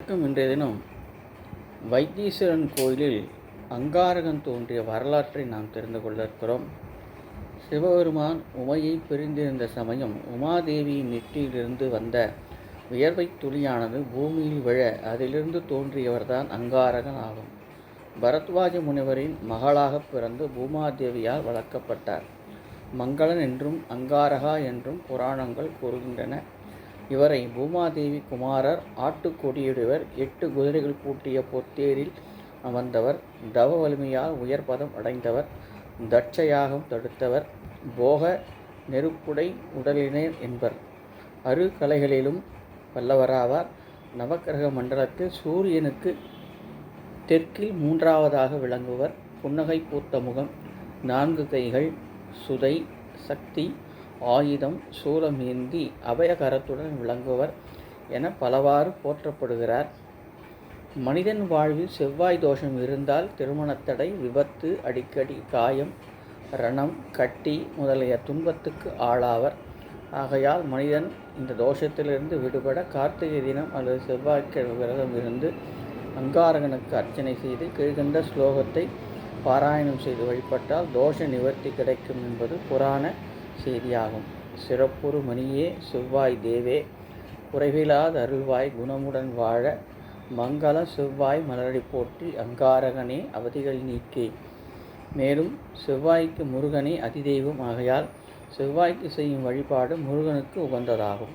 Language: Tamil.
வணக்கம் இன்றைய தினம். வைத்தீஸ்வரன் கோயிலில் அங்காரகன் தோன்றிய வரலாற்றை நாம் தெரிந்து கொள்ள இருக்கிறோம் சிவபெருமான் உமையை பிரிந்திருந்த சமயம் உமாதேவியின் நெற்றியிலிருந்து வந்த வியர்வை துளியானது பூமியில் விழ அதிலிருந்து தோன்றியவர்தான் அங்காரகன் ஆகும். பரத்வாஜ முனிவரின் மகளாக பிறந்து பூமாதேவியால் வளர்க்கப்பட்டார். மங்களன் என்றும் அங்காரகா என்றும் புராணங்கள் கூறுகின்றன. இவரை பூமாதேவி குமாரர் ஆட்டுக்கொடியுடையவர் எட்டு குதிரைகள் பூட்டிய பொத்தேரில் அமர்ந்தவர் தவ வலிமையால் உயர்பதம் அடைந்தவர் தட்சயாகம் தடுத்தவர் போக நெருப்புடை உடலினர் என்பர். அரு கலைகளிலும் வல்லவராவார். நவக்கிரக மண்டலத்தில் சூரியனுக்கு தெற்கில் மூன்றாவதாக விளங்குவர். புன்னகை பூத்த முகம் நான்கு கைகள் சுதை சக்தி ஆயுதம் சூலமேந்தி அபயகரத்துடன் விளங்குவர் என பலவாறு போற்றப்படுகிறார். மனிதன் வாழ்வில் செவ்வாய் தோஷம் இருந்தால் திருமணத்தடை விபத்து அடிக்கடி காயம் ரணம் கட்டி முதலிய துன்பத்துக்கு ஆளாவர். ஆகையால் மனிதன் இந்த தோஷத்திலிருந்து விடுபட கார்த்திகை தினம் அல்லது செவ்வாய்க்கிழமை விரதம் இருந்து அங்காரகனுக்கு அர்ச்சனை செய்து கீழ்கண்ட ஸ்லோகத்தை பாராயணம் செய்து வழிபட்டால் தோஷ நிவர்த்தி கிடைக்கும் என்பது புராண செய்தியாகும். சிறப்புறு மணியே செவ்வாய் தேவே குறைவிலாத அருள்வாய் குணமுடன் வாழ மங்கள செவ்வாய் மலரடி போற்றி அங்காரகனே அவதிகள் நீக்கே. மேலும் செவ்வாய்க்கு முருகனே அதிதெய்வம் ஆகையால் செவ்வாய்க்கு செய்யும் வழிபாடு முருகனுக்கு உகந்ததாகும்.